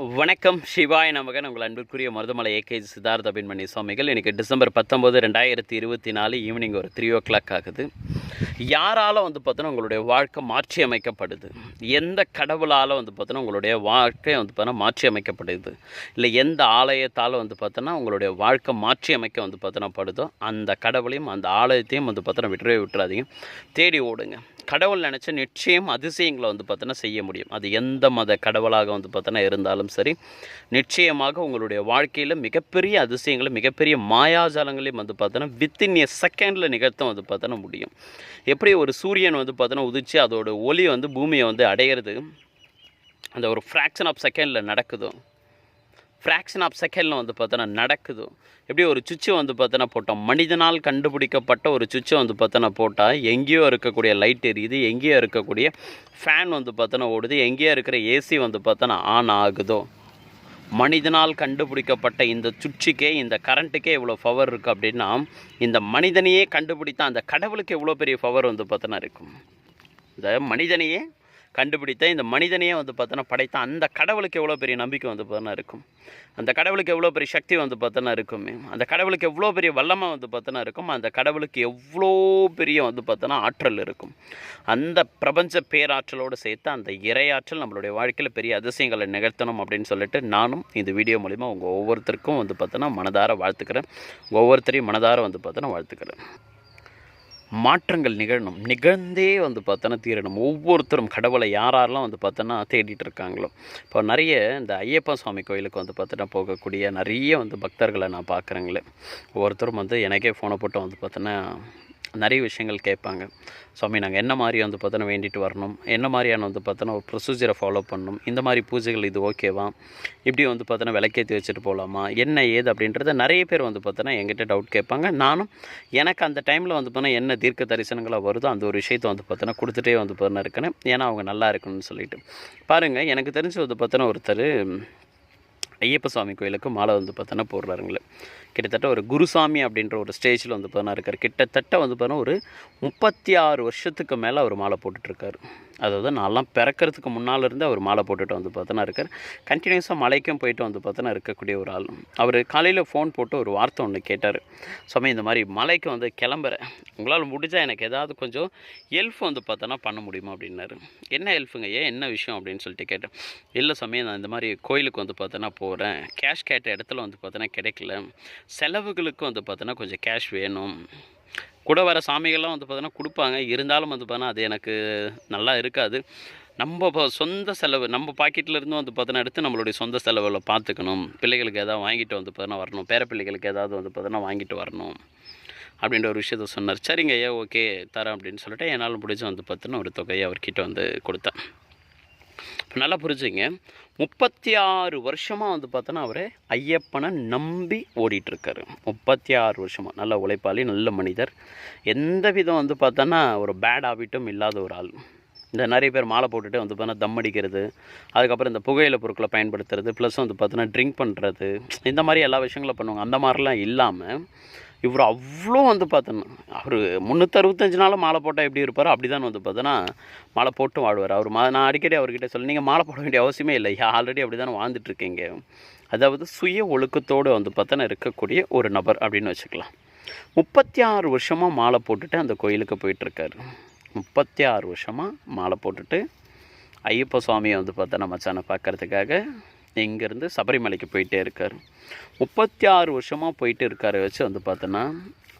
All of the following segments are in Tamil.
வணக்கம் சிவாய நமகன் உங்கள் அன்பிற்குரிய மருதமலை ஏகேஜி சித்தார்த் அபின்மணி சுவாமிகள். இன்றைக்கி டிசம்பர் பத்தொம்போது ரெண்டாயிரத்தி இருபத்தி நாலு ஈவினிங் ஒரு த்ரீ ஓ கிளாக் ஆகுது. யாரால் வந்து பார்த்தோன்னா உங்களுடைய வாழ்க்கை மாற்றி அமைக்கப்படுது எந்த கடவுளால் வந்து பார்த்தோன்னா உங்களுடைய வாழ்க்கை வந்து பார்த்தோன்னா மாற்றி அமைக்கப்படுது இல்லை எந்த ஆலயத்தால் வந்து பார்த்தோன்னா உங்களுடைய வாழ்க்கை மாற்றி அமைக்க வந்து பார்த்தோன்னா படுதோ அந்த கடவுளையும் அந்த ஆலயத்தையும் வந்து பார்த்தோன்னா விட்டுறவே விட்டுறாதீங்க. தேடி ஓடுங்க. கடவுள் நினச்ச நிச்சயம் அதிசயங்களை வந்து பார்த்தோன்னா செய்ய முடியும். அது எந்த மத கடவுளாக வந்து பார்த்தோன்னா இருந்தாலும் சரி நிச்சயமாக உங்களுடைய வாழ்க்கையில் மிகப்பெரிய அதிசயங்களை மிகப்பெரிய மாயாஜாலங்களையும் வந்து பார்த்தோன்னா வித்தின் எ செகண்டில் நிகழ்த்த வந்து பார்த்தோன்னா முடியும். எப்படி ஒரு சூரியன் வந்து பார்த்தோன்னா உதிச்சு அதோட ஒளி வந்து பூமியை வந்து அடையிறது அந்த ஒரு ஃப்ராக்ஷன் ஆஃப் செகண்டில் நடக்குதோ ஃப்ராக்ஷன் ஆஃப் செகண்டில் வந்து பார்த்தோன்னா நடக்குதோ. எப்படி ஒரு சுவிட்சை வந்து பார்த்தோன்னா போட்டோம்? மனிதனால் கண்டுபிடிக்கப்பட்ட ஒரு சுவிட்சை வந்து பார்த்தோன்னா போட்டால் எங்கேயோ இருக்கக்கூடிய லைட் எரியுது எங்கேயோ இருக்கக்கூடிய ஃபேன் வந்து பார்த்தோன்னா ஓடுது எங்கேயோ இருக்கிற ஏசி வந்து பார்த்தோன்னா ஆன் ஆகுதோ? மனிதனால் கண்டுபிடிக்கப்பட்ட இந்த சுவிட்சுக்கே இந்த கரண்ட்டுக்கே இவ்வளோ பவர் இருக்குது அப்படின்னா இந்த மனிதனையே கண்டுபிடித்த அந்த கடவுளுக்கு எவ்வளோ பெரிய பவர் வந்து பார்த்தோன்னா இருக்கும்? இந்த மனிதனையே கண்டுபிடித்த இந்த மனிதனையே வந்து பார்த்தோன்னா படைத்த அந்த கடவுளுக்கு எவ்வளோ பெரிய நம்பிக்கை வந்து பார்த்தோன்னா இருக்கும். அந்த கடவுளுக்கு எவ்வளோ பெரிய சக்தி வந்து பார்த்தோன்னா இருக்குமே. அந்த கடவுளுக்கு எவ்வளோ பெரிய வல்லமை வந்து பார்த்தோன்னா இருக்கும். அந்த கடவுளுக்கு எவ்வளோ பெரிய வந்து பார்த்தோன்னா ஆற்றல் இருக்கும். அந்த பிரபஞ்ச பேராற்றலோடு சேர்த்து அந்த இறையாற்றல் நம்மளுடைய வாழ்க்கையில் பெரிய அதிசயங்களை நிகழ்த்தணும் அப்படின்னு சொல்லிட்டு நானும் இந்த வீடியோ மூலிமா உங்கள் ஒவ்வொருத்தருக்கும் வந்து பார்த்தோன்னா மனதார வாழ்த்துக்கிறேன். ஒவ்வொருத்தரையும் மனதார வந்து பார்த்தோன்னா வாழ்த்துக்கிறேன். மாற்றங்கள் நிகழணும். நிகழ்ந்தே வந்து பார்த்தோன்னா தீரணும். ஒவ்வொருத்தரும் கடவுளை யாரெல்லாம் வந்து பார்த்தோன்னா தேடிட்டு இருக்காங்களோ இப்போ நிறைய இந்த ஐயப்பா சுவாமி கோயிலுக்கு வந்து பார்த்தோன்னா போகக்கூடிய நிறைய வந்து பக்தர்களை நான் பார்க்குறேங்களே. ஒவ்வொருத்தரும் வந்து எனக்கே ஃபோனை போட்டு வந்து பார்த்தோன்னா நிறைய விஷயங்கள் கேட்பாங்க. சுவாமி நாங்கள் என்ன மாதிரி வந்து பார்த்தோன்னா வேண்டிட்டு வரணும்? என்ன மாதிரியான வந்து பார்த்தோன்னா ஒரு ப்ரொசீஜரை ஃபாலோ பண்ணணும்? இந்த மாதிரி பூஜைகள் இது ஓகேவா? இப்படி வந்து பார்த்தோன்னா விளக்கேற்றி வச்சுட்டு போகலாமா என்ன ஏது அப்படின்றத நிறைய பேர் வந்து பார்த்தோன்னா என்கிட்ட டவுட் கேட்பாங்க. நானும் எனக்கு அந்த டைமில் வந்து பார்த்தோன்னா என்ன தீர்க்க தரிசனங்களாக வருதோ அந்த ஒரு விஷயத்தை வந்து பார்த்தோன்னா கொடுத்துட்டே வந்து பார்த்தோன்னா இருக்கணும். ஏன்னா அவங்க நல்லா இருக்கணும்னு சொல்லிட்டு. பாருங்கள் எனக்கு தெரிஞ்சு வந்து பார்த்தோன்னா ஒருத்தர் ஐயப்ப சுவாமி கோயிலுக்கு மாலை வந்து பார்த்தோன்னா போடுறாருங்களே. கிட்டத்தட்ட ஒரு குருசாமி அப்படின்ற ஒரு ஸ்டேஜில் வந்து பார்த்தோன்னா இருக்கார். கிட்டத்தட்ட வந்து பார்த்தோன்னா ஒரு முப்பத்தி ஆறு வருஷத்துக்கு மேலே அவர் மாலை போட்டுட்ருக்காரு அதாவது நான்லாம் பிறக்கிறதுக்கு முன்னால் இருந்து அவர் மாலை போட்டுட்டு வந்து பார்த்தோன்னா இருக்கார். கண்டினியூஸாக மலைக்கும் போயிட்டு வந்து பார்த்தோன்னா இருக்கக்கூடிய ஒரு ஆள். அவர் காலையில் ஃபோன் போட்டு ஒரு வார்த்தை ஒன்று கேட்டார். சுவாமி இந்த மாதிரி மலைக்கு வந்து கிளம்புறேன் உங்களால் முடிஞ்சால் எனக்கு ஏதாவது கொஞ்சம் ஹெல்ப் வந்து பார்த்தோன்னா பண்ண முடியுமா? அப்படின்னாரு. என்ன ஹெல்ப்புங்க ஏன் என்ன விஷயம்? அப்படின்னு சொல்லிட்டு கேட்டேன். இல்லை சுவாமி நான் இந்த மாதிரி கோயிலுக்கு வந்து பார்த்தோன்னா போகிறேன் கேஷ் கேட்ட இடத்துல வந்து பார்த்தோன்னா கிடைக்கல. செலவுகளுக்கு வந்து பார்த்தோன்னா கொஞ்சம் கேஷ் வேணும். கூட வர சாமிகள்லாம் வந்து பார்த்தோன்னா கொடுப்பாங்க. இருந்தாலும் வந்து பார்த்தோன்னா அது எனக்கு நல்லா இருக்காது. நம்ம இப்போ சொந்த செலவு நம்ம பாக்கெட்டில் வந்து பார்த்தோன்னா எடுத்து நம்மளுடைய சொந்த செலவில் பார்த்துக்கணும். பிள்ளைகளுக்கு ஏதாவது வாங்கிட்டு வந்து பார்த்தோன்னா வரணும். பேர பிள்ளைகளுக்கு ஏதாவது வந்து பார்த்தோன்னா வாங்கிட்டு வரணும். அப்படின்ற ஒரு விஷயத்த சொன்னார். சரிங்க ஐயா ஓகே தரேன் அப்படின்னு சொல்லிட்டு என்னால் முடிஞ்சு வந்து பார்த்தோன்னா ஒரு தொகையை அவர்கிட்ட வந்து கொடுத்தேன். நல்லா புரிஞ்சுங்க. முப்பத்தி ஆறு வருஷமாக வந்து பார்த்தோன்னா அவர் ஐயப்பனை நம்பி ஓடிட்டுருக்காரு. முப்பத்தி ஆறு வருஷமாக நல்ல உழைப்பாளி நல்ல மனிதர். எந்த விதம் வந்து பார்த்தோன்னா ஒரு பேட் ஹாபிட்டும் இல்லாத ஒரு ஆள். இந்த நிறைய பேர் மாலை போட்டுட்டு வந்து பார்த்தோன்னா தம் அடிக்கிறது அதுக்கப்புறம் இந்த புகையில பொருட்களை பயன்படுத்துறது ப்ளஸ் வந்து பார்த்தோன்னா ட்ரிங்க் பண்ணுறது இந்த மாதிரி எல்லா விஷயங்களும் பண்ணுவாங்க. அந்த மாதிரிலாம் இல்லாமல் இவர் அவ்வளோ வந்து பார்த்தோன்னா அவர் முந்நூற்றறுபத்தஞ்சு நாளும் மாலை போட்டால் எப்படி இருப்பார் அப்படி தான் வந்து பார்த்தோன்னா மாலை போட்டு வாழ்வார். அவர் மா நான் அடிக்கடி அவர்கிட்ட சொல்ல நீங்கள் மாலை போட வேண்டிய அவசியமே இல்லை. ஆல்ரெடி அப்படி தானே வாழ்ந்துட்டுருக்கீங்க அதாவது சுய ஒழுக்கத்தோடு வந்து பார்த்தோன்னா இருக்கக்கூடிய ஒரு நபர் அப்படின்னு வச்சுக்கலாம். முப்பத்தி ஆறு வருஷமாக மாலை போட்டுட்டு அந்த கோயிலுக்கு போயிட்டுருக்காரு. முப்பத்தி ஆறு வருஷமாக மாலை போட்டுட்டு ஐயப்ப சுவாமியை வந்து பார்த்தோன்னா மச்சானை பார்க்கறதுக்காக இங்கேருந்து சபரிமலைக்கு போயிட்டே இருக்கார். முப்பத்தி ஆறு வருஷமாக போயிட்டு இருக்கார வச்சு வந்து பார்த்தோன்னா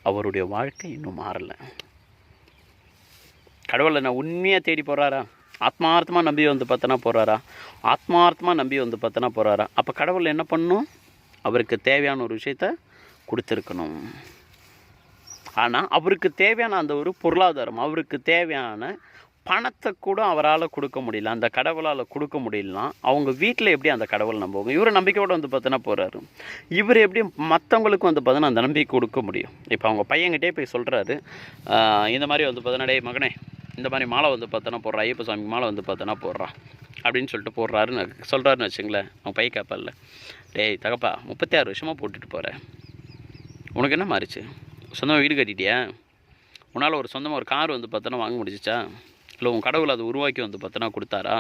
அவருடைய வாழ்க்கை இன்னும் மாறலை. கடவுளை நான் உண்மையாக தேடி போகிறாரா ஆத்மார்த்தமாக நம்பி வந்து பார்த்தோன்னா போகிறாரா ஆத்மார்த்தமாக நம்பி வந்து பார்த்தோன்னா போகிறாரா அப்போ கடவுள் என்ன பண்ணணும் அவருக்கு தேவையான ஒரு விஷயத்த கொடுத்துருக்கணும். ஆனால் அவருக்கு தேவையான அந்த ஒரு பொருளாதாரம் அவருக்கு தேவையான பணத்தை கூட அவரால் கொடுக்க முடியல. அந்த கடவுளால் கொடுக்க முடியலனா அவங்க வீட்டில் எப்படி அந்த கடவுள் நம்புவாங்க இவர் நம்பிக்கையோடு வந்து பார்த்தோன்னா போகிறாரு இவர் எப்படி மற்றவங்களுக்கு வந்து பார்த்தோன்னா அந்த நம்பிக்கை கொடுக்க முடியும்? இப்போ அவங்க பையன்கிட்டே போய் சொல்கிறாரு இந்த மாதிரி வந்து பார்த்தோன்னா டே மகனே இந்த மாதிரி மாலை வந்து பார்த்தோன்னா போடுறா ஐயப்ப சாமிக்கு மாலை வந்து பார்த்தோன்னா போடுறா. அப்படின்னு சொல்லிட்டு போடுறாருன்னு சொல்கிறாருன்னு வச்சுங்களேன் அவன் பைய கேப்பல்ல. டேய் தகப்பா முப்பத்தி ஆறு வருஷமாக போட்டுட்டு போகிறேன் உனக்கு என்ன மாறிச்சு? சொந்தமாக வீடு கட்டிட்டியா? உன்னால் ஒரு சொந்தமாக ஒரு கார் வந்து பார்த்தோன்னா வாங்க முடிஞ்சிச்சா? இல்லை உன் கடவுள் அதை உருவாக்கி வந்து பார்த்தோன்னா கொடுத்தாரா?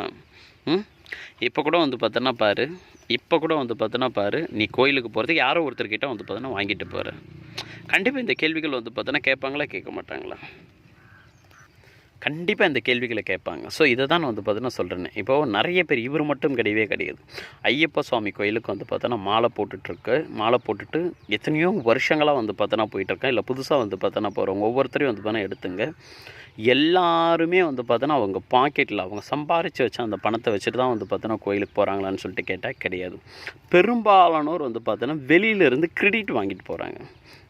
ம்? இப்போ கூட வந்து பார்த்தோன்னா பாரு இப்போ கூட வந்து பார்த்தோன்னா பாரு நீ கோயிலுக்கு போகிறதுக்கு யாரோ ஒருத்தர்கிட்ட வந்து பார்த்தோன்னா வாங்கிட்டு போகிற கண்டிப்பாக இந்த கேள்விகள் வந்து பார்த்தோன்னா கேட்பாங்களா கேட்க மாட்டாங்களா? கண்டிப்பாக இந்த கேள்விகளை கேட்பாங்க. ஸோ இதை தான் நான் வந்து பார்த்தீங்கன்னா சொல்கிறேன் இப்போது நிறைய பேர் இவர் மட்டும் கிடையவே கிடையாது. ஐயப்ப சுவாமி கோயிலுக்கு வந்து பார்த்தோன்னா மாலை போட்டுட்ருக்கு. மாலை போட்டுட்டு எத்தனையோ வருஷங்களாக வந்து பார்த்தோன்னா போயிட்டுருக்கேன். இல்லை புதுசாக வந்து பார்த்தோன்னா போகிறவங்க ஒவ்வொருத்தரையும் வந்து பார்த்தோன்னா எடுத்துங்க. எல்லாருமே வந்து பார்த்தோன்னா அவங்க பாக்கெட்டில் அவங்க சம்பாரித்து வச்ச அந்த பணத்தை வச்சுட்டு தான் வந்து பார்த்தோன்னா கோயிலுக்கு போகிறாங்களான்னு சொல்லிட்டு கேட்டால் கிடையாது. பெரும்பாலானோர் வந்து பார்த்தோன்னா வெளியிலேருந்து கிரெடிட் வாங்கிட்டு போகிறாங்க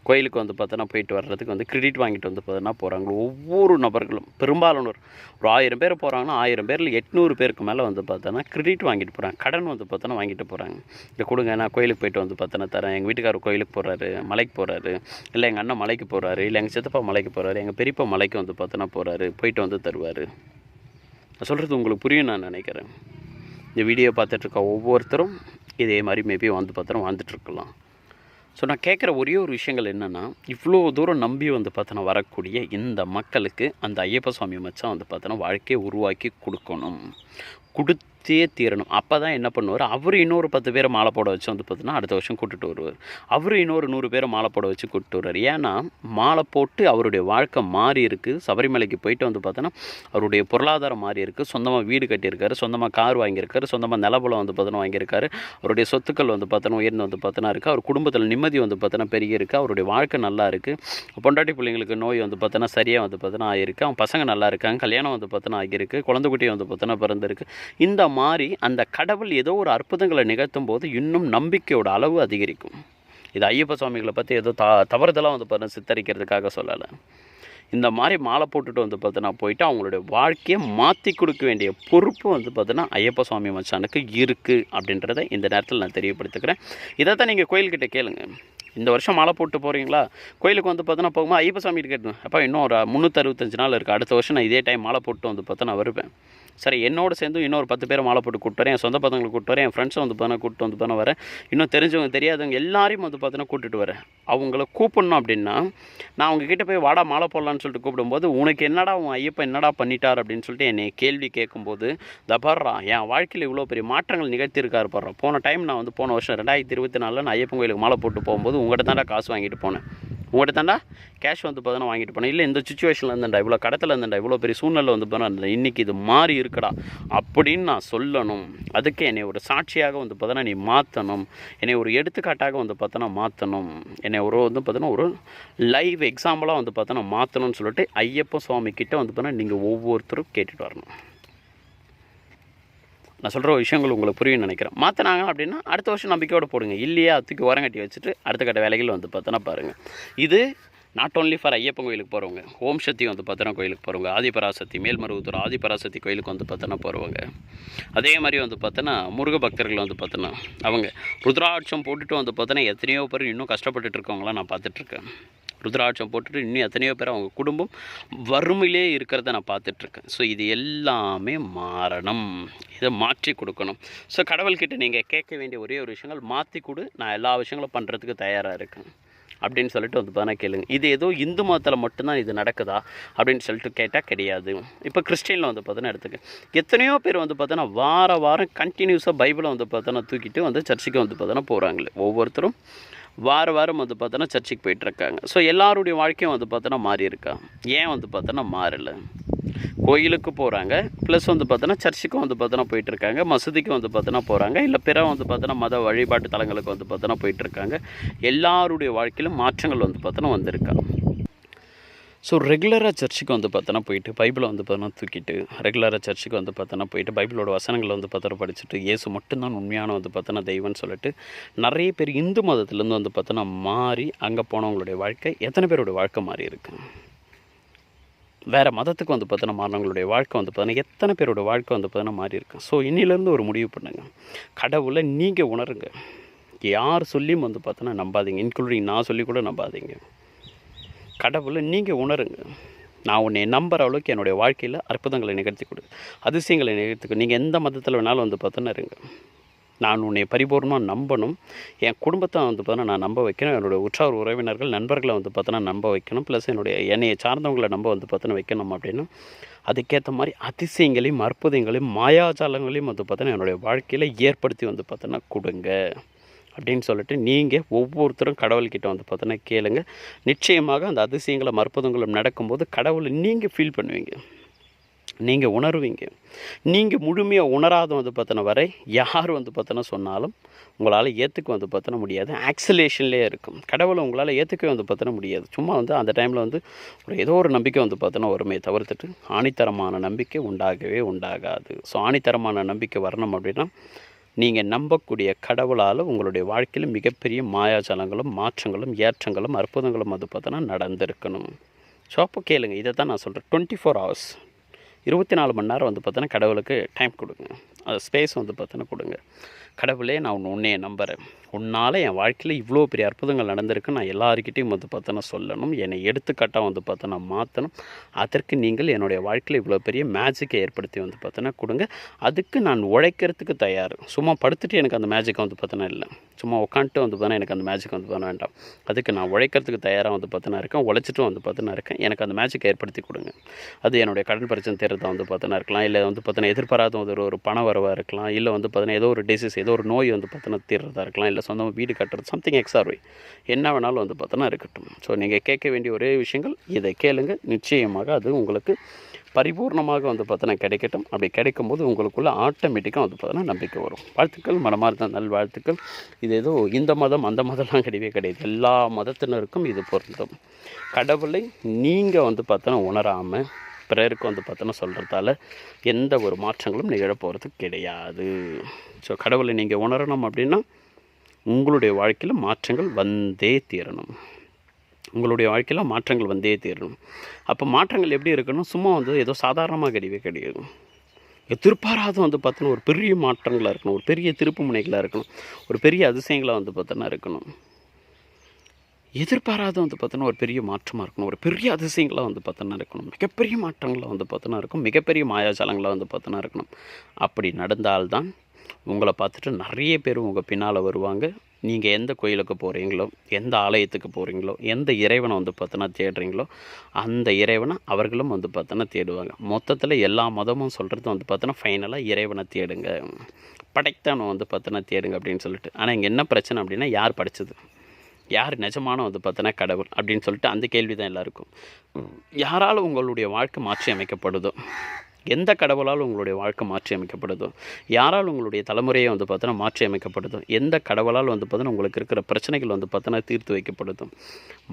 கோயிலுக்கு வந்து பார்த்தோன்னா போயிட்டு வர்றதுக்கு வந்து கிரெடிட் வாங்கிட்டு வந்து பார்த்தோன்னா போகிறாங்க ஒவ்வொரு நபர்களும் பெரும்பாலானோர். ஒரு ஆயிரம் பேர் போகிறாங்கன்னா ஆயிரம் பேரில் எட்நூறு பேருக்கு மேலே வந்து பார்த்தோன்னா கிரெடிட் வாங்கிட்டு போகிறாங்க கடன் வந்து பார்த்தோன்னா வாங்கிட்டு போகிறாங்க இதை கொடுங்க நான் கோயிலுக்கு போயிட்டு வந்து பார்த்தோன்னா தரேன். எங்கள் வீட்டுக்காரர் கோயிலுக்கு போகிறாரு மலைக்கு போகிறாரு இல்லை எங்கள் அண்ணன் மலைக்கு போகிறாரு இல்லை எங்கள் சித்தப்பா மலைக்கு போகிறாரு எங்கள் பெரியப்பா மலைக்கு வந்து பார்த்தோன்னா போகிறாரு போயிட்டு வந்து தருவார். நான் சொல்கிறது உங்களுக்கு புரியும் நான் நினைக்கிறேன். இந்த வீடியோ பார்த்துட்ருக்க ஒவ்வொருத்தரும் இதே மாதிரி மேபி வந்து பார்த்தோன்னா வாழ்ந்துட்டுருக்கலாம் ஸோ நான் கேட்குற ஒரே ஒரு விஷயங்கள் என்னென்னா இவ்வளோ தூரம் நம்பி வந்து பார்த்தோன்னா வரக்கூடிய இந்த மக்களுக்கு அந்த ஐயப்ப சுவாமி மச்சான் வந்து பார்த்தோன்னா வாழ்க்கையை உருவாக்கி கொடுக்கணும். கொடுத்து தீரணும். அப்போ தான் என்ன பண்ணுவார்? அவர் இன்னொரு பத்து பேரை மாலை போட வச்சு வந்து பார்த்தோன்னா அடுத்த வருஷம் கூட்டிட்டு வருவார். அவர் இன்னொரு நூறு பேரை மாலை போட வச்சு கூப்பிட்டு வருவார். ஏன்னா மாலை போட்டு அவருடைய வாழ்க்கை மாறி இருக்குது சபரிமலைக்கு போயிட்டு வந்து பார்த்தோன்னா அவருடைய பொருளாதாரம் மாறி இருக்குது சொந்தமாக வீடு கட்டியிருக்காரு. சொந்தமாக கார் வாங்கியிருக்காரு. சொந்தமாக நிலபலம் வந்து பார்த்தோன்னா வாங்கியிருக்காரு. அவருடைய சொத்துக்கள் வந்து பார்த்தோன்னா உயர்ந்து வந்து பார்த்தோன்னா இருக்குது அவர் குடும்பத்தில் நிம்மதி வந்து பார்த்தோன்னா பெருகி இருக்குது அவருடைய வாழ்க்கை நல்லா இருக்குது பொண்டாட்டி பிள்ளைங்களுக்கு நோய் வந்து பார்த்தோன்னா சரியாக வந்து பார்த்தோன்னா ஆகிருக்கு அவன் பசங்க நல்லா இருக்காங்க. கல்யாணம் வந்து பார்த்தோன்னா ஆகியிருக்கு. குழந்தை குட்டி வந்து பார்த்தோன்னா பிறந்திருக்கு. இந்த மாதிரி அந்த கடவுள் ஏதோ ஒரு அற்புதங்களை நிகழ்த்தும் போது இன்னும் நம்பிக்கையோட அளவு அதிகரிக்கும். இது ஐயப்ப சுவாமிகளை பற்றி ஏதோ த தவறுதலாக வந்து பார்த்தோன்னா சித்தரிக்கிறதுக்காக சொல்லலை. இந்த மாதிரி மாலை போட்டுட்டு வந்து பார்த்தோன்னா போயிட்டு அவங்களுடைய வாழ்க்கையை மாற்றி கொடுக்க வேண்டிய பொறுப்பு வந்து பார்த்தோன்னா ஐயப்ப சுவாமி மச்சானுக்கு இருக்குது அப்படின்றத இந்த நேரத்தில் நான் தெரியப்படுத்துக்கிறேன். இதை தான் நீங்கள் கோயில்கிட்ட கேளுங்க. இந்த வருஷம் மாலை போட்டு போகிறீங்களா கோயிலுக்கு வந்து பார்த்தோன்னா போகும்போது ஐயப்ப சாமி கேட்டேன் அப்போ இன்னும் ஒரு முந்நூற்றறுபத்தஞ்சு நாள் இருக்குது அடுத்த வருஷம் நான் இதே டைம் மாலை போட்டு வந்து பார்த்தா நான் வருவேன். சரி என்னோட சேர்ந்து இன்னொரு பத்து பேரை மாலை போட்டு கூப்பிட்டு வரேன். என் சொந்த பசங்களை கூப்பிட்டு வரேன். என் ஃப்ரெண்ட்ஸை வந்து பார்த்தா கூப்பிட்டு வந்து பார்த்தா வரேன். இன்னும் தெரிஞ்சவங்க தெரியாதவங்க எல்லாரையும் வந்து பார்த்தோன்னா கூட்டிட்டு வரேன். அவங்கள கூப்பிடணும் அப்படின்னா நான் அவங்கக்கிட்ட போய் வாடா மாலை போடலான்னு சொல்லிட்டு கூப்பிடும்போது உனக்கு என்னடா உன் ஐயப்பன் என்னடா பண்ணிட்டார்? அப்படின்னு சொல்லிட்டு என்னை கேள்வி கேட்கும்போது தபர்றா என் வாழ்க்கையில் இவ்வளோ பெரிய மாற்றங்கள் நிகழ்த்தியிருக்காரு பாடுறா போன டைம் நான் வந்து போன வருஷம் ரெண்டாயிரத்தி இருபத்தி நாலில் நான் ஐயப்பன் கோயிலுக்கு மாலை போட்டு போகும்போது உங்கள்கிட்ட தாண்டா காசு வாங்கிட்டு போனேன். உங்கள்கிட்ட தாண்டா கேஷ் வந்து பார்த்தோன்னா வாங்கிட்டு போனேன். இல்லை இந்த சுச்சுவேஷனில் இருந்தேன்டா இவ்வளோ கடத்தில் இருந்தேன்டா இவ்வளோ பெரிய சூழ்நிலை வந்து பார்த்தா இன்றைக்கி இது மாறி இருக்கடா அப்படின்னு நான் சொல்லணும். அதுக்கு என்னை ஒரு சாட்சியாக வந்து பார்த்தோன்னா நீ மாற்றணும் என்னை ஒரு எடுத்துக்காட்டாக வந்து பார்த்தோன்னா மாற்றணும் என்னை ஒரு வந்து பார்த்தோன்னா ஒரு லைவ் எக்ஸாம்பிளாக வந்து பார்த்தோன்னா மாற்றணும்னு சொல்லிட்டு ஐயப்ப சுவாமி கிட்டே வந்து பார்த்தோன்னா நீங்கள் ஒவ்வொருத்தரும் கேட்டுட்டு வரணும். நான் சொல்கிற விஷயங்கள் உங்களுக்கு புரியும் நினைக்கிறேன். மாற்றினாங்க அப்படின்னா அடுத்த வருஷம் நம்பிக்கையோடு போடுங்க. இல்லையா தூக்கி உரங்கட்டி வச்சுட்டு அடுத்த கட்ட வேலைகள் வந்து பார்த்தோன்னா பாருங்கள் இது நாட் ஓன்லி ஃபார் ஐயப்பன் கோயிலுக்கு போகிறவங்க ஓம் சக்தி வந்து பார்த்தோன்னா கோயிலுக்கு போகிறவங்க ஆதிபராசக்தி மேல்மருவத்தூர் ஆதிபராசக்தி கோயிலுக்கு வந்து பார்த்தோன்னா போகிறவங்க அதே மாதிரி வந்து பார்த்தோன்னா முருக பக்தர்கள் வந்து பார்த்தோன்னா அவங்க ருத்ராட்சம் போட்டுட்டு வந்து பார்த்தோன்னா எத்தனையோ பேர் இன்னும் கஷ்டப்பட்டுட்டு இருக்கவங்களாம் நான் பார்த்துட்ருக்கேன் ருத்ராட்சம் போட்டுட்டு இன்னும் எத்தனையோ பேர் அவங்க குடும்பம் வறுமையிலே இருக்கிறத நான் பார்த்துட்ருக்கேன். ஸோ இது எல்லாமே மாறணும். இதை மாற்றி கொடுக்கணும். ஸோ கடவுள்கிட்ட நீங்கள் கேட்க வேண்டிய ஒரே ஒரு விஷயங்கள் மாற்றி கொடு நான் எல்லா விஷயங்களும் பண்ணுறதுக்கு தயாராக இருக்கேன். அப்படின்னு சொல்லிட்டு வந்து பார்த்தா கேளுங்க. இது ஏதோ இந்து மதத்தில் மட்டும்தான் இது நடக்குதா? அப்படின்னு சொல்லிட்டு கேட்டால் கிடையாது. இப்போ கிறிஸ்டியனில் வந்து பார்த்தோன்னா எடுத்துக்க. எத்தனையோ பேர் வந்து பார்த்தோன்னா வார வாரம் கண்டினியூஸாக பைபிளை வந்து பார்த்தோன்னா தூக்கிட்டு வந்து சர்ச்சுக்கு வந்து பார்த்தோன்னா போகிறாங்களே ஒவ்வொருத்தரும் வார வாரம் வந்து பார்த்தோன்னா சர்ச்சுக்கு போயிட்டுருக்காங்க. ஸோ எல்லாருடைய வாழ்க்கையும் வந்து பார்த்தோன்னா மாறி இருக்கா? ஏன் வந்து பார்த்தோன்னா மாறலை? கோயிலுக்கு போகிறாங்க ப்ளஸ் வந்து பார்த்தோன்னா சர்ச்சுக்கும் வந்து பார்த்தோன்னா போயிட்டுருக்காங்க மசூதிக்கும் வந்து பார்த்தோன்னா போகிறாங்க இல்லை பிற வந்து பார்த்தோன்னா மத வழிபாட்டு தலங்களுக்கு வந்து பார்த்தோன்னா போயிட்டுருக்காங்க. எல்லாருடைய வாழ்க்கையிலும் மாற்றங்கள் வந்து பார்த்தோன்னா வந்திருக்காங்க ஸோ ரெகுலராக சர்ச்சுக்கு வந்து பார்த்தோன்னா போயிட்டு பைபிளை வந்து பார்த்தோன்னா தூக்கிட்டு ரெகுலராக சர்ச்சுக்கு வந்து பார்த்தோன்னா போயிட்டு பைபிளோட வசனங்களை வந்து பார்த்தோன்னா படிச்சுட்டு இயேசு மட்டும்தான் உண்மையான வந்து பார்த்தோன்னா தெய்வம்னு சொல்லிட்டு நிறைய பேர் இந்து மதத்துலேருந்து வந்து பார்த்தோன்னா மாறி அங்கே போனவங்களுடைய வாழ்க்கை எத்தனை பேருடைய வாழ்க்கை மாறி இருக்கு வேறு மதத்துக்கு வந்து பார்த்தோன்னா மாறினவங்களுடைய வாழ்க்கை வந்து பார்த்தோன்னா எத்தனை பேரோட வாழ்க்கை வந்து பார்த்தோன்னா மாறி இருக்கு ஸோ இன்னிலேருந்து ஒரு முடிவு பண்ணுங்கள் கடவுளை நீங்கள் உணருங்க யார் சொல்லியும் வந்து பார்த்தோன்னா நம்பாதீங்க இன்க்ளூடிங் நான் சொல்லி கூட நம்பாதீங்க கடவுளை நீங்கள் உணருங்க. நான் உன்னை நம்புகிற அளவுக்கு என்னுடைய வாழ்க்கையில் அற்புதங்களை நிகழ்த்தி கொடு. அதிசயங்களை நிகழ்த்தி கொடு. நீங்கள் எந்த மதத்தில் வேணாலும் வந்து பார்த்தோன்னா இருங்க. நான் உன்னை பரிபூர்ணமாக நம்பணும். என் குடும்பத்தை வந்து பார்த்தோன்னா நான் நம்ப வைக்கணும். என்னுடைய உற்றார் உறவினர்கள் நண்பர்களை வந்து பார்த்தோன்னா நம்ப வைக்கணும். ப்ளஸ் என்னுடைய என்னையை சார்ந்தவங்களை நம்ப வந்து பார்த்தோன்னா வைக்கணும் அப்படின்னு. அதுக்கேற்ற மாதிரி அதிசயங்களையும் அற்புதங்களையும் மாயாஜாலங்களையும் வந்து பார்த்தோன்னா என்னுடைய வாழ்க்கையில் ஏற்படுத்தி வந்து பார்த்தோன்னா கொடுங்க. அப்படின்னு சொல்லிட்டு நீங்கள் ஒவ்வொருத்தரும் கடவுள்கிட்ட வந்து பார்த்தோன்னா கேளுங்க. நிச்சயமாக அந்த அதிசயங்களும் அற்புதங்களும் நடக்கும்போது கடவுளை நீங்கள் ஃபீல் பண்ணுவீங்க. நீங்கள் உணர்வீங்க. நீங்கள் முழுமையாக உணராத வந்து பார்த்தன வரை யார் வந்து பார்த்தோன்னா சொன்னாலும் உங்களால் ஏற்றுக்க வந்து பார்த்தோன்னா முடியாது. ஆக்சலேஷன்லேயே இருக்கும். கடவுளை உங்களால் ஏற்றுக்கவே வந்து பார்த்தன முடியாது. சும்மா வந்து அந்த டைமில் வந்து ஒரு ஏதோ ஒரு நம்பிக்கை வந்து பார்த்தோன்னா ஒருமையை தவிர்த்துட்டு ஆணித்தரமான நம்பிக்கை உண்டாகவே உண்டாகாது. ஸோ ஆணித்தரமான நம்பிக்கை வரணும் அப்படின்னா நீங்கள் நம்பக்கூடிய கடவுளால் உங்களுடைய வாழ்க்கையில் மிகப்பெரிய மாயாஜாலங்களும் மாற்றங்களும் ஏற்றங்களும் அற்புதங்களும் வந்து பார்த்தோன்னா நடந்திருக்கணும். ஸோ அப்போ கேளுங்க இதை தான் நான் சொல்கிறேன் டுவெண்ட்டி ஃபோர் ஹவர்ஸ் இருபத்தி நாலு மணி நேரம் வந்து பார்த்தோன்னா கடவுளுக்கு டைம் கொடுங்க. அது ஸ்பேஸ் வந்து பார்த்தோன்னா கொடுங்க கடவுளே நான் ஒன்று உன்னைய நம்புகிறேன் உன்னால் என் வாழ்க்கையில் இவ்வளோ பெரிய அற்புதங்கள் நடந்திருக்கு நான் எல்லாருக்கிட்டையும் வந்து பார்த்தோன்னா சொல்லணும் என்னை எடுத்துக்காட்டாக வந்து பார்த்தோன்னா மாற்றணும் அதற்கு நீங்கள் என்னுடைய வாழ்க்கையில் இவ்வளோ பெரிய மேஜிக்கை ஏற்படுத்தி வந்து பார்த்தோன்னா கொடுங்க அதுக்கு நான் உழைக்கிறதுக்கு தயார் சும்மா படுத்துட்டு எனக்கு அந்த மேஜிக்கை வந்து பார்த்தோன்னா இல்லை சும்மா உட்காந்துட்டு வந்து பார்த்தோன்னா எனக்கு அந்த மேஜிக் வந்து பண்ண வேண்டாம் அதுக்கு நான் உழைக்கிறதுக்கு தயாராக வந்து பார்த்தோன்னா இருக்கேன் உழைச்சிட்டும் வந்து பார்த்தோன்னா இருக்கேன் எனக்கு அந்த மேஜிக்கை ஏற்படுத்தி கொடுங்க அது என்னுடைய கடன் பிரச்சனை தேர்தல் வந்து பார்த்தோன்னா இருக்கலாம் இல்லை வந்து பார்த்தோன்னா எதிர்பாராத ஒரு ஒரு பண வரவாக இருக்கலாம். இல்லை வந்து பார்த்தீங்கன்னா ஏதோ ஒரு டிசீஸ் ஏதோ ஒரு நோய் வந்து பார்த்தோன்னா தீர்றதா இருக்கலாம். இல்லை சொந்தமாக வீடு கட்டுறது சம்திங் எக்ஸார்வை என்ன வேணாலும் வந்து பார்த்தோன்னா இருக்கட்டும். ஸோ நீங்கள் கேட்க வேண்டிய ஒரே விஷயங்கள் இதை கேளுங்க. நிச்சயமாக அது உங்களுக்கு பரிபூர்ணமாக வந்து பார்த்தோன்னா கிடைக்கட்டும். அப்படி கிடைக்கும்போது உங்களுக்குள்ளே ஆட்டோமேட்டிக்காக வந்து பார்த்தோன்னா நம்பிக்கை வரும். வாழ்த்துக்கள் மனமார்ந்த நல் வாழ்த்துக்கள். இது ஏதோ இந்த மதம் அந்த மதம்லாம் கிடையவே கிடையாது. எல்லா மதத்தினருக்கும் இது பொருந்தும். கடவுளை நீங்கள் வந்து பார்த்தோன்னா உணராமல் பிறருக்கு வந்து பார்த்தோன்னா சொல்கிறதால எந்த ஒரு மாற்றங்களும் நிகழப்போகிறது கிடையாது. ஸோ கடவுளை நீங்கள் உணரணும் அப்படின்னா உங்களுடைய வாழ்க்கையில் மாற்றங்கள் வந்தே தீரணும். உங்களுடைய வாழ்க்கையில் மாற்றங்கள் வந்தே தீரணும். அப்போ மாற்றங்கள் எப்படி இருக்கணும் சும்மா வந்து ஏதோ சாதாரணமாக கிடையவே கிடையாது எதிர்பாராத வந்து பார்த்தோன்னா ஒரு பெரிய மாற்றங்களாக இருக்கணும். ஒரு பெரிய திருப்பு முனைகளாக இருக்கணும். ஒரு பெரிய அதிசயங்களாக வந்து பார்த்தோன்னா இருக்கணும். எதிர்பாராத வந்து பார்த்தோன்னா ஒரு பெரிய மாற்றமாக இருக்கணும். ஒரு பெரிய அதிசயங்களாக வந்து பார்த்தோன்னா இருக்கணும். மிகப்பெரிய மாற்றங்களாக வந்து பார்த்தோன்னா இருக்கும் மிகப்பெரிய மாயாஜாலங்களாக வந்து பார்த்தோன்னா இருக்கணும். அப்படி நடந்தால்தான் உங்களை பார்த்துட்டு நிறைய பேர் உங்கள் பின்னால் வருவாங்க. நீங்கள் எந்த கோயிலுக்கு போகிறீங்களோ எந்த ஆலயத்துக்கு போகிறீங்களோ எந்த இறைவனை வந்து பார்த்தோன்னா தேடுறீங்களோ அந்த இறைவனை அவர்களும் வந்து பார்த்தோன்னா தேடுவாங்க. மொத்தத்தில் எல்லா மதமும் சொல்கிறது வந்து பார்த்தோன்னா ஃபைனலாக இறைவனை தேடுங்க. படைத்தவனை வந்து பார்த்தோன்னா தேடுங்க அப்படின்னு சொல்லிட்டு. ஆனால் இங்கே என்ன பிரச்சனை அப்படின்னா யார் படித்தது யார் நிஜமான வந்து பார்த்தோன்னா கடவுள் அப்படின்னு சொல்லிட்டு அந்த கேள்வி தான் எல்லாருக்கும். யாரால் உங்களுடைய வாழ்க்கை மாற்றி அமைக்கப்படுதோ எந்த கடவுளால் உங்களுடைய வாழ்க்கை மாற்றி அமைக்கப்படுதோ யாரால் உங்களுடைய தலைமுறையை வந்து பார்த்தோன்னா மாற்றி அமைக்கப்படுதோ எந்த கடவுளால் வந்து பார்த்தோன்னா உங்களுக்கு இருக்கிற பிரச்சனைகள் வந்து பார்த்தோன்னா தீர்த்து வைக்கப்படுதும்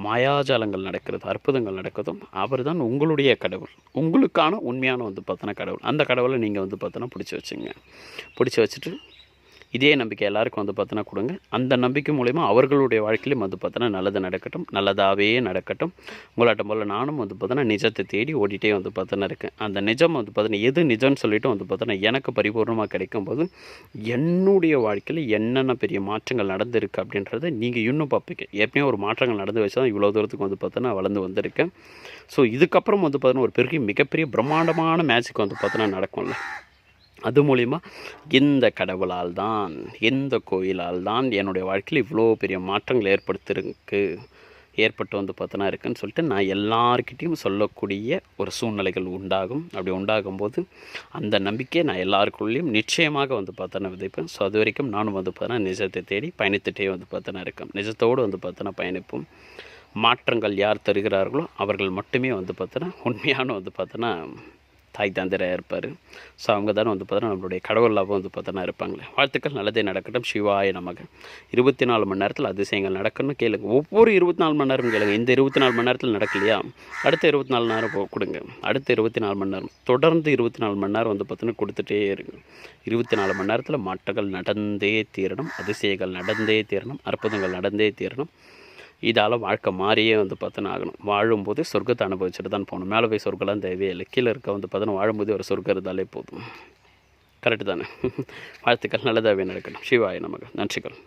மாயாஜாலங்கள் நடக்கிறது அற்புதங்கள் நடக்குதும் அவர் தான் உங்களுடைய கடவுள். உங்களுக்கான உண்மையான வந்து பார்த்தோன்னா கடவுள். அந்த கடவுளை நீங்கள் வந்து பார்த்தோன்னா பிடிச்சி வச்சுங்க. பிடிச்சி வச்சுட்டு இதே நம்பிக்கை எல்லாருக்கும் வந்து பார்த்தோன்னா கொடுங்க. அந்த நம்பிக்கை மூலயமா அவர்களுடைய வாழ்க்கையிலும் வந்து பார்த்தோன்னா நல்லது நடக்கட்டும் நல்லதாகவே நடக்கட்டும். உங்களாட்டம் போல் நானும் வந்து பார்த்தோன்னா நிஜத்தை தேடி ஓடிட்டே வந்து பார்த்தோன்னா இருக்கேன். அந்த நிஜம் வந்து பார்த்தோன்னா எது நிஜம்னு சொல்லிட்டு வந்து பார்த்தோன்னா எனக்கு பரிபூர்ணமாக கிடைக்கும்போது என்னுடைய வாழ்க்கையில் என்னென்ன பெரிய மாற்றங்கள் நடந்திருக்கு அப்படின்றத நீங்கள் இன்னும் பார்ப்பீங்க. ஏற்கனவே ஒரு மாற்றங்கள் நடந்து வச்சு தான் இவ்வளோ தூரத்துக்கு வந்து பார்த்தோன்னா வளர்ந்து வந்திருக்கேன். ஸோ இதுக்கப்புறம் வந்து பார்த்தோன்னா ஒரு பெரிய மிகப்பெரிய பிரம்மாண்டமான மேட்ச்சுக்கு வந்து பார்த்தோன்னா நடக்கும்ல. அது மூலிமா இந்த கடவுளால் தான் இந்த கோயிலால் தான் என்னுடைய வாழ்க்கையில் இவ்வளோ பெரிய மாற்றங்கள் ஏற்படுத்திருக்கு ஏற்பட்டு வந்து பார்த்தோன்னா இருக்குன்னு சொல்லிட்டு நான் எல்லாருக்கிட்டேயும் சொல்லக்கூடிய ஒரு சூழ்நிலைகள் உண்டாகும். அப்படி உண்டாகும்போது அந்த நம்பிக்கையை நான் எல்லாருக்குள்ளேயும் நிச்சயமாக வந்து பார்த்தோன்னா விதைப்பேன். ஸோ அது வரைக்கும் நானும் வந்து பார்த்தோன்னா நிஜத்தை தேடி பயணித்துட்டே வந்து பார்த்தோன்னா இருக்கேன். நிஜத்தோடு வந்து பார்த்தோன்னா பயணிப்போம். மாற்றங்கள் யார் தருகிறார்களோ அவர்கள் மட்டுமே வந்து பார்த்தோன்னா உண்மையான வந்து பார்த்தோன்னா தாய் தந்திராக இருப்பார். ஸோ அவங்க தானே வந்து பார்த்தோன்னா நம்மளுடைய கடவுளாகவும் வந்து பார்த்தோன்னா இருப்பாங்களே. வாழ்த்துக்கள் நல்லதே நடக்கட்டும். சிவாய நமக்கு இருபத்தி நாலு மணி நேரத்தில் அதிசயங்கள் நடக்கணும்னு கேளுங்க. ஒவ்வொரு இருபத்தி நாலு மணி நேரம் கேளுங்க. இந்த இருபத்தி நாலு மணி நேரத்தில் நடக்கலையா? அடுத்த இருபத்தி நாலு நேரம் போ- கொடுங்க. அடுத்த இருபத்தி நாலு மணி நேரம். தொடர்ந்து இருபத்தி நாலு மணி நேரம் வந்து பார்த்தோன்னா கொடுத்துட்டே இருங்க. இருபத்தி நாலு மணி நேரத்தில் மாற்றங்கள் நடந்தே தீரணும். அதிசயங்கள் நடந்தே தீரணும். அற்புதங்கள் நடந்தே தீரணும். இதால் வாழ்க்கை மாறியே வந்து பார்த்தோன்னா ஆகணும். வாழும்போது சொர்க்கத்தை அனுபவிச்சுட்டு தான் போகணும். மேலே போய் சொர்க்கெல்லாம் தேவையே இல்லை கீழே இருக்க வந்து பார்த்தோன்னா வாழும்போது ஒரு சொர்க்கம் இருந்தாலே போதும். கரெக்டு தானே? வாழ்த்துக்கள். நல்லதாகவே நடக்கணும் சிவாய நமக்கு நன்றிகள்.